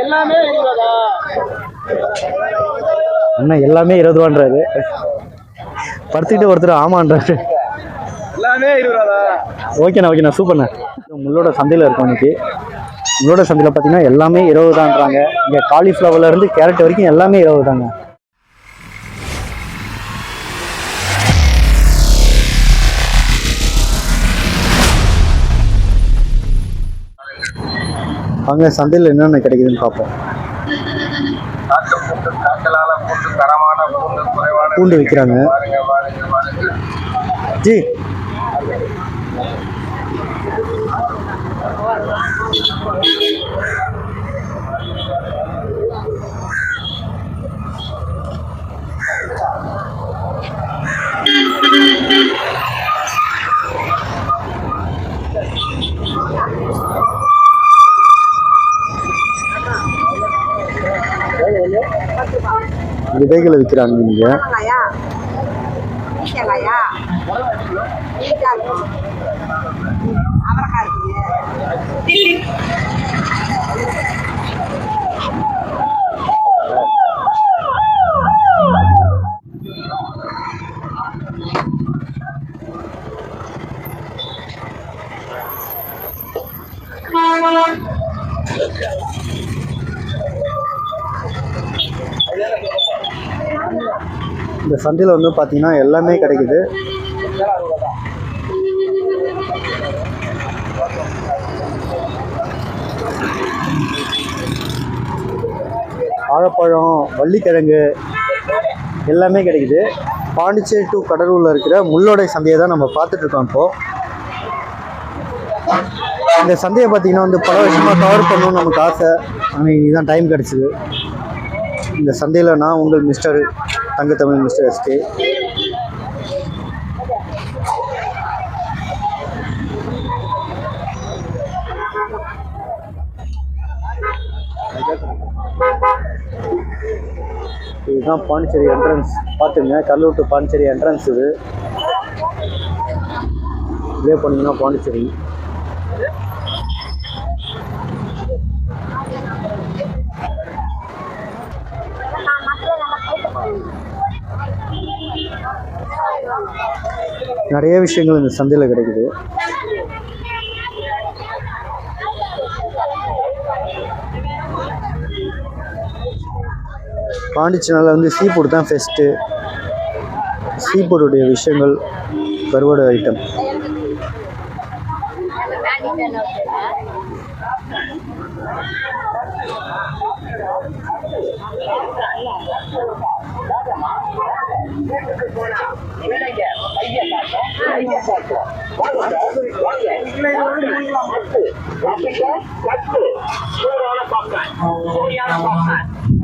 எல்லாமே இருபதா அண்ணா எல்லாமே இருபது ரூபான்றாரு படுத்துக்கிட்டு ஒருத்தர் ஆமான்றாரு. எல்லாமே இருபதா ஓகேண்ணா ஓகேண்ணா சூப்பர்ண்ணா. முள்ளோட சந்தையில் இருக்கோம் இன்னைக்கு. முள்ளோட சந்தையில் பார்த்தீங்கன்னா எல்லாமே இருபது தான்றாங்க இங்கே காலிஃப்ளவர்ல இருந்து கேரட் வரைக்கும் எல்லாமே இருபது தாங்க அங்கே சந்தையில் என்னென்ன கிடைக்குதுன்னு பார்ப்போம். பூண்டு விற்கிறாங்க பாருங்க பாருங்க பாருங்க விதைகளை விற்கிறாங்க இங்கே Malaya. Ini இந்த சந்தையில் வந்து பார்த்தீங்கன்னா எல்லாமே கிடைக்குது. வாழைப்பழம் வள்ளிக்கிழங்கு எல்லாமே கிடைக்குது. பாண்டிச்சேரி டு கடலூரில் இருக்கிற முள்ளோடை சந்தையை தான் நம்ம பார்த்துட்ருக்கோம் இப்போது இந்த சந்தையை பார்த்தீங்கன்னா வந்து பல வருஷமாக கவர் பண்ணணும்னு நமக்கு ஆசை. ஆனால் இதுதான் தான் டைம் கிடச்சிது. இந்த சந்தையில் நான் உங்கள் மிஸ்டர் தங்கத்தமிழ் மிஸ்டர் எஸ்கே இதுதான் பாண்டிச்சேரி என்ட்ரன்ஸ் பார்த்துங்க கடலூர் டு பாண்டிச்சேரி என்ட்ரன்ஸ் இது. இதே பண்ணிங்கன்னா பாண்டிச்சேரி. நிறைய விஷயங்கள் இந்த சந்தையில் கிடைக்குது. பாண்டிச்சேரியில் வந்து சீ ஃபுட் தான் ஃபெஸ்ட்டு சீ ஃபுட்டுடைய விஷயங்கள் கருவாடு ஐட்டம்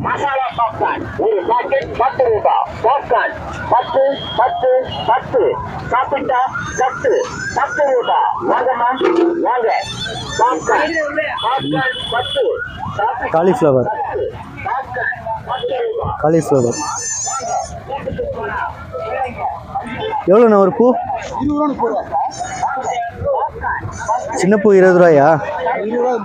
மசாலா பாப்கார்ன் ஒரு பாக்கெட் பத்து ரூபாய் பாப்கார்ன் பத்து பத்து பத்து சாப்பிட்டா சத்து பத்து ரூபாய் வாங்கம்மா வாங்க. பாப்கார்ன். பாப்கார்ன் பத்து. சாப்பிட்டா காலிஃப்ளவர் பத்து. காலிஃப்ளவர் எவ்வளோண்ணா ஒரு பூ? இருபது ரூபா சின்ன பூ இருபது ரூபாயா? இருபது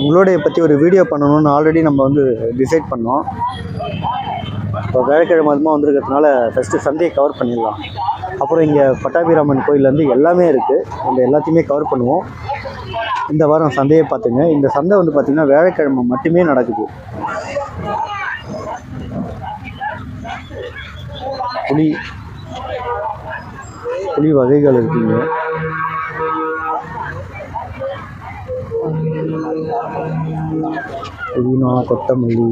உங்களுடைய பற்றி ஒரு வீடியோ பண்ணணும்னு ஆல்ரெடி நம்ம வந்து டிசைட் பண்ணோம். இப்போ வேலைக்கிழமை அதுமாக வந்திருக்கிறதுனால ஃபஸ்ட்டு சந்தையை கவர் பண்ணிடலாம். அப்புறம் இங்கே பட்டாபிராமன் கோயிலேருந்து எல்லாமே இருக்குது அந்த எல்லாத்தையுமே கவர் பண்ணுவோம். இந்த வாரம் சந்தையை பார்த்துங்க. இந்த சந்தை வந்து பார்த்திங்கன்னா வேலைக்கிழமை மட்டுமே நடக்குது. புளி புளி வகைகள் இருக்குங்க. புதினா கொத்தமல்லி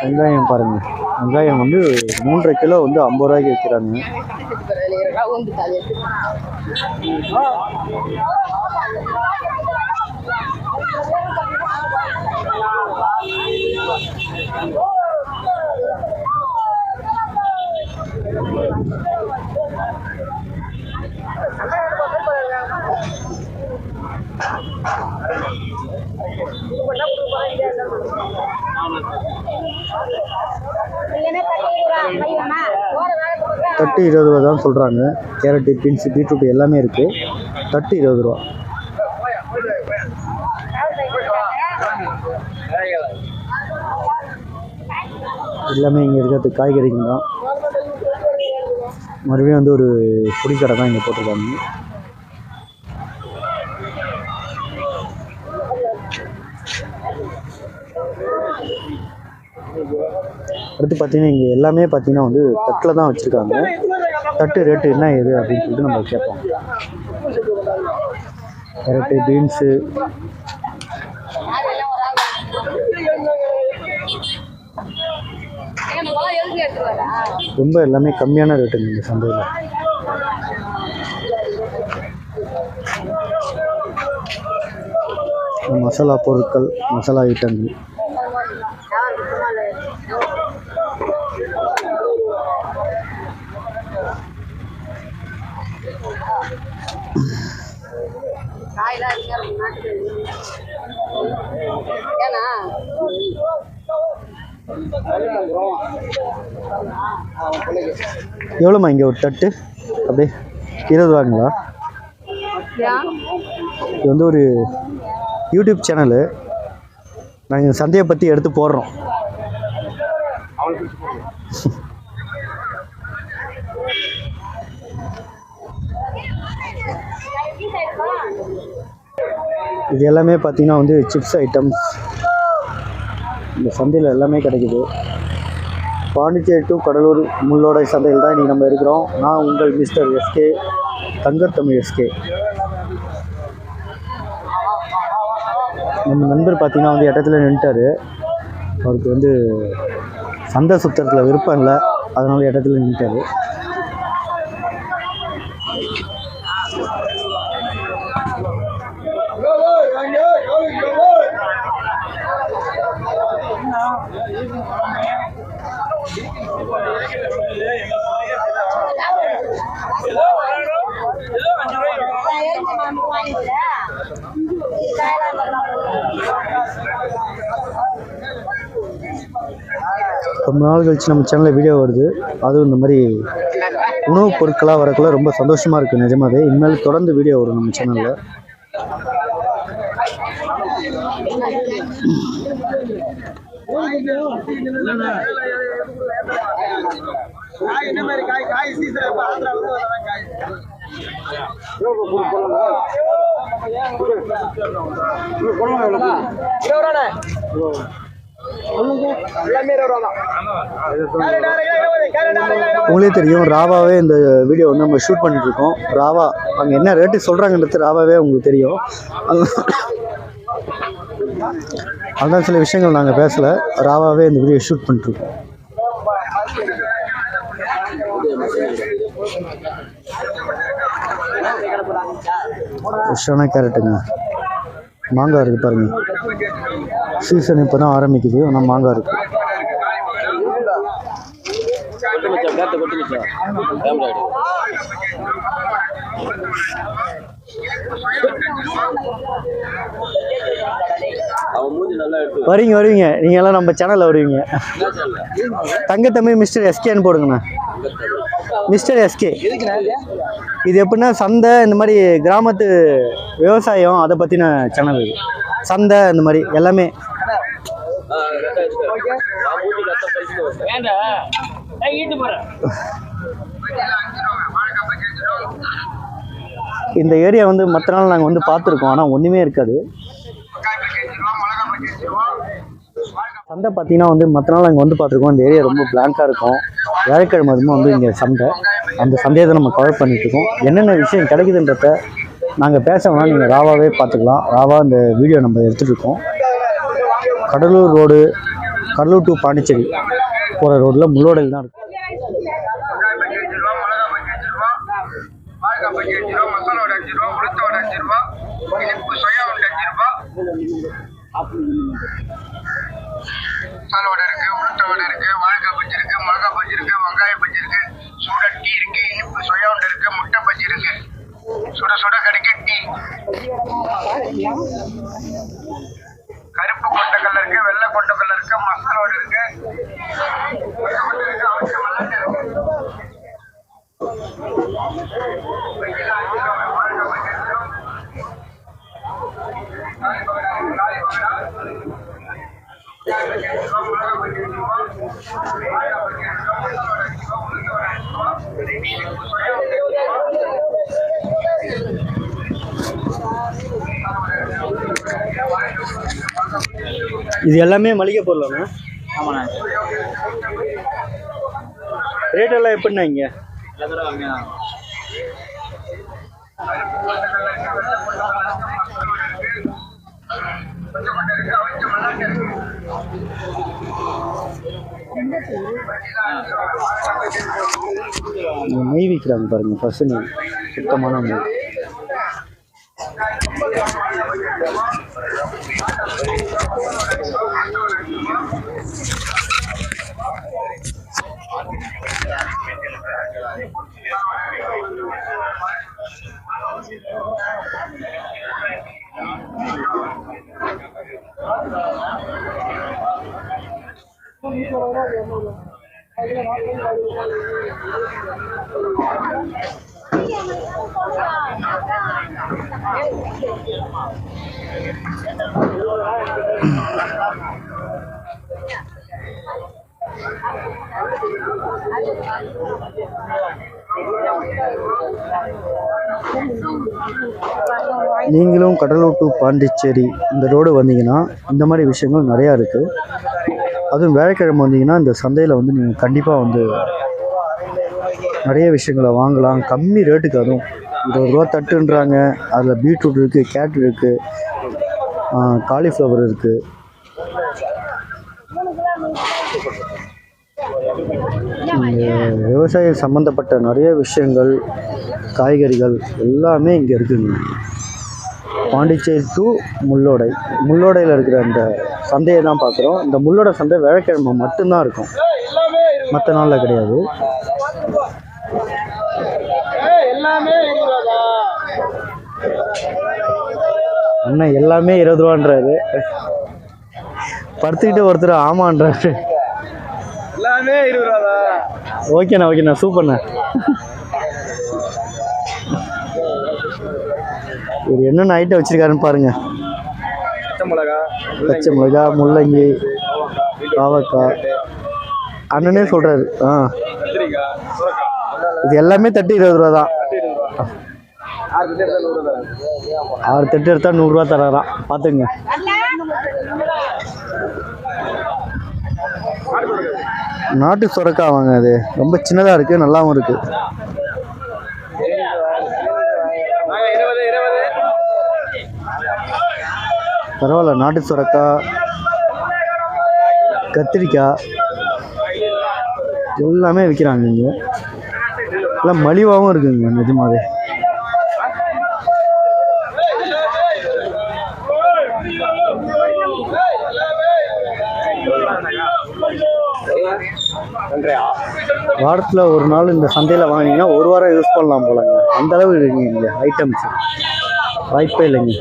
வெங்காயம் பாருங்கள் வெங்காயம் வந்து மூன்றரை கிலோ வந்து ஐம்பது ரூபாய்க்கு விற்கிறாங்க Thank you. தட்டு இருபது ரூபா தான் சொல்கிறாங்க கேரட்டு பீன்ஸு பீட்ரூட் எல்லாமே இருக்குது தட்டு இருபது ரூபா. எல்லாமே இங்கே இருக்கிறது காய்கறிங்க தான். மறுபடியும் வந்து ஒரு பொடிக்கடை தான் இங்கே போட்டிருக்காங்க. அடுத்து பார்த்தீங்கன்னா இங்கே எல்லாமே பார்த்தீங்கன்னா வந்து தட்டில் தான் வச்சுருக்காங்க. தட்டு ரேட்டு என்ன எது அப்படின்னு சொல்லிட்டு நம்ம கேட்போம். கேரட்டு பீன்ஸு ரொம்ப எல்லாமே கம்மியான ரேட்டுங்க இந்த சந்தையில். மசாலா பொருட்கள் மசாலா ஐட்டங்கள் எவ்வளோம்மா இங்கே ஒரு தட்டு? அப்படியே இருபது ரூபாங்களா இது வந்து ஒரு யூடியூப் சேனலு. நாங்கள் சந்தையை பற்றி எடுத்து போடுறோம். இது எல்லாமே பார்த்தீங்கன்னா வந்து சிப்ஸ் ஐட்டம்ஸ் இந்த சந்தையில் எல்லாமே கிடைக்குது. பாண்டிச்சேரி டு கடலூர் முள்ளோடை சந்தையில் தான் இன்றைக்கி நம்ம இருக்கிறோம். நான் உங்கள் மிஸ்டர் எஸ்கே தங்கத்தமிழ் எஸ்கே நம்ம நண்பர் பார்த்தீங்கன்னா வந்து இடத்துல நின்றுட்டார் அவருக்கு வந்து சந்தை சுத்தத்தில் விருப்பம் இல்லை. அதனால் இடத்துல நின்றுட்டார் ரொம்ப நாள் கழிச்சு நம்ம சேனலில் வீடியோ வருது. அதுவும் இந்த மாதிரி உணவுப் பொருட்களாக வரக்குள்ள ரொம்ப சந்தோஷமாக இருக்குது நிஜமாவே. இனிமேல் தொடர்ந்து வீடியோ வரும் நம்ம சேனலில் காய் என்ன மாதிரி காய்? காய் சீசன் இப்ப ஆந்திரா வந்து வரதான் காய். உங்களே தெரியும் ராவாவே இந்த வீடியோ வந்து நம்ம ஷூட் பண்ணிட்டு இருக்கோம் ராவா அங்கே என்ன ரேட்டு சொல்கிறாங்கன்றது ராவாவே உங்களுக்கு தெரியும். அதான் சில விஷயங்கள் நாங்கள் பேசலை. ராவாவே இந்த வீடியோ ஷூட் பண்ணிட்டுருக்கோம். ஃப்ரெஷ்ஷான கேரட்டுங்க. மாங்காய் இருக்குது பாருங்கள் சீசன் இப்போ தான் ஆரம்பிக்குது. ஆனால் மாங்காய் இருக்குது வருவீங்க வருவீங்க. நீங்க எல்லாம் நம்ம சேனல்ல வருவீங்க. தங்கத்தமிழ் மிஸ்டர் எஸ்கேன்னு போடுங்கண்ணா. மிஸ்டர் எஸ்கே இது? எப்படின்னா சந்தை இந்த மாதிரி கிராமத்து விவசாயம் அதை பற்றின சேனல் இது. சந்தை இந்த மாதிரி எல்லாமே. இந்த ஏரியா வந்து மற்ற நாள் நாங்கள் வந்து பார்த்துருக்கோம் ஆனால் ஒன்றுமே இருக்காது வெங்காயம் பச்சை அஞ்சு ரூபா மிளகா பச்சை அஞ்சு ரூபா சந்தை பார்த்தீங்கன்னா வந்து மற்ற நாள் அங்கே வந்து பார்த்துருக்கோம். இந்த ஏரியா ரொம்ப பிளாங்காக இருக்கும். வியாழக்கிழமை அதுவும் வந்து இங்கே சந்தை. அந்த சந்தையை தான் நம்ம கவர் பண்ணிகிட்ருக்கோம் இருக்கோம். என்னென்ன விஷயம் கிடைக்குதுன்றத நாங்கள் பேச வேணாம். நீங்கள் ராவாவே பார்த்துக்கலாம். ராவா இந்த வீடியோ நம்ம எடுத்துகிட்ருக்கோம் கடலூர் ரோடு கடலூர் டு பாண்டிச்சேரி போகிற ரோட்டில் முள்ளோடையில் தான் இருக்கும் வெங்காயம் salvar el. இது எல்லாமே மளிகை பொருளாண்ணா? ஆமாண்ணா. ரேட் எல்லாம் எப்படிண்ணா இங்கே? நெய் விற்கிறாங்க பாருங்க பசு நெய் சுத்தமான நெய். நீங்களும் கடலூர் டு பாண்டிச்சேரி இந்த ரோடு வந்தீங்கன்னா இந்த மாதிரி விஷயங்கள் நிறையா இருக்குது அதுவும் வேலைக்கிழமை வந்தீங்கன்னா இந்த சந்தையில் வந்து நீங்கள் கண்டிப்பாக வந்து நிறைய விஷயங்களை வாங்கலாம். கம்மி ரேட்டுக்கு அதுவும் இருபது ரூபா தட்டுன்றாங்க. அதில் பீட்ரூட் இருக்குது கேரட் இருக்குது காலிஃப்ளவர் இருக்குது விவசாயம் சம்மந்தப்பட்ட நிறைய விஷயங்கள் காய்கறிகள் எல்லாமே இங்கே இருக்குதுங்க பாண்டிச்சேரி டு முள்ளோடை. முள்ளோடையில் இருக்கிற அந்த சந்தையை தான் பார்க்குறோம். இந்த முள்ளோட சந்தை வியாழக்கிழமை மட்டும்தான் இருக்கும். மற்ற நாளில் கிடையாது. அண்ணன் எல்லாமே இருபது ரூபான்றாரு. படுத்துக்கிட்டு ஒருத்தர் ஆமான்றாரு. எல்லாமே இருபது ரூபா ஓகேண்ணா ஓகேண்ணா சூப்பர்ண்ணா. இவர் என்னென்ன ஐட்டம் வச்சிருக்காருன்னு பாருங்க. பச்சை மிளகா முள்ளங்கி. பாவக்காய். அண்ணனே சொல்றாரு. ஆ. இது எல்லாமே தட்டு இருபது ரூபா தான். ஆறு தட்டு எடுத்தா நூறுரூவா தராராம். பார்த்துங்க நாட்டு சுரக்காய் வாங்க அது. ரொம்ப சின்னதாக இருக்குது நல்லாவும் இருக்குது இருபது இருபது பரவாயில்ல நாட்டு சுரக்காய் கத்திரிக்காய் எல்லாமே விற்கிறாங்க இங்கே. எல்லாம் மலிவாகவும் இருக்குங்க நிஜமாவே. வாரத்தில் ஒரு நாள் இந்த சந்தையில் வாங்கினீங்கன்னா ஒரு வாரம் யூஸ் பண்ணலாம் போலங்க. அந்த அளவு இருக்குங்க இங்கே ஐட்டம்ஸ் வாய்ப்பே இல்லைங்க.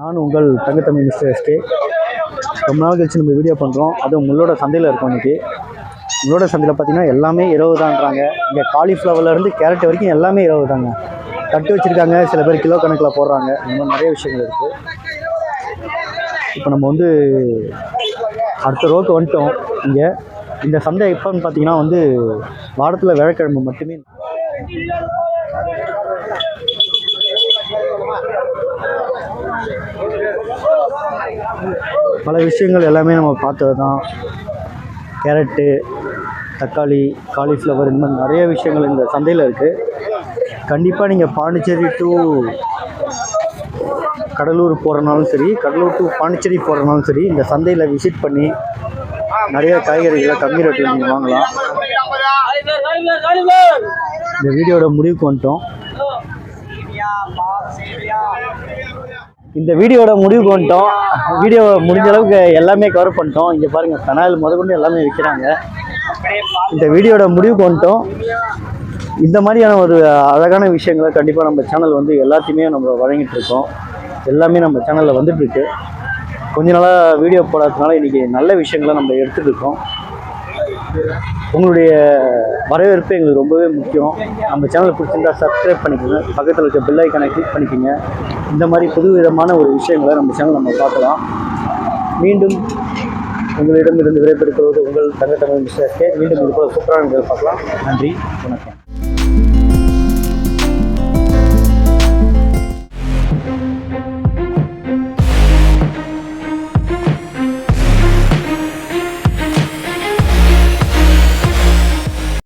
நான் உங்கள் தங்கத்தமிழ் மிஸ்டர் எஸ்டே ரொம்ப நாள் கழிச்சு நம்ம வீடியோ பண்ணுறோம் அது உங்களோட சந்தையில் இருக்கோம் இன்றைக்கி உங்களோட சந்தையில் பார்த்தீங்கன்னா எல்லாமே இரவு தான்றாங்க இங்கே காலிஃப்ளவர்லேருந்து கேரட் வரைக்கும் எல்லாமே இரவு தாங்க தட்டு வச்சுருக்காங்க. சில பேர் கிலோ கணக்கில் போடுறாங்க. இந்த மாதிரி நிறைய விஷயங்கள் இருக்குது இப்போ நம்ம வந்து அடுத்த ரோக்கு வந்துட்டோம். இங்கே இந்த சந்தை எப்போன்னு பார்த்தீங்கன்னா வந்து வாரத்தில் வியாழக்கிழமை மட்டுமே. பல விஷயங்கள் எல்லாமே நம்ம பார்த்தது தான். கேரட்டு தக்காளி காலிஃப்ளவர் இந்த மாதிரி நிறைய விஷயங்கள் இந்த சந்தையில் இருக்குது கண்டிப்பாக நீங்கள் பாண்டிச்சேரி டு கடலூர் போகிறனாலும் சரி கடலூர் டு பாண்டிச்சேரி போகிறனாலும் சரி இந்த சந்தையில் விசிட் பண்ணி நிறைய காய்கறிகளை கம்மி ரேட்டில் நீங்கள் வாங்கலாம். இந்த வீடியோட முடிவுக்கு வந்துட்டோம். இந்த வீடியோட முடிவுக்கு வந்துட்டோம் வீடியோ முடிஞ்ச அளவுக்கு எல்லாமே கவர் பண்ணிட்டோம். இங்கே பாருங்கள் பெனாயில் முதற்கொண்டு எல்லாமே விற்கிறாங்க இந்த வீடியோட முடிவுக்கு வந்துட்டோம் இந்த மாதிரியான ஒரு அழகான விஷயங்களை கண்டிப்பாக நம்ம சேனல் வந்து எல்லாத்தையுமே நம்ம வழங்கிட்டு இருக்கோம். எல்லாமே நம்ம சேனலில் வந்துட்டுருக்கு கொஞ்ச நாளாக வீடியோ போடாததுனால இன்றைக்கி நல்ல விஷயங்களை நம்ம எடுத்துகிட்டு இருக்கோம். உங்களுடைய வரவேற்பு எங்களுக்கு ரொம்பவே முக்கியம். நம்ம சேனல் பிடிச்சிருந்தா சப்ஸ்கிரைப் பண்ணிக்கோங்க. பக்கத்தில் இருக்க பெல் ஐக்கானை கிளிக் பண்ணிக்கோங்க. இந்த மாதிரி புது விதமான ஒரு விஷயங்களை நம்ம சேனல் நம்ம பார்க்கலாம். மீண்டும் உங்களிடமிருந்து விடைபெறுகிறது உங்கள் தங்க தமிழ் மிஸ்டர் மீண்டும் இது போல சூப்பரான பார்க்கலாம். நன்றி. வணக்கம்.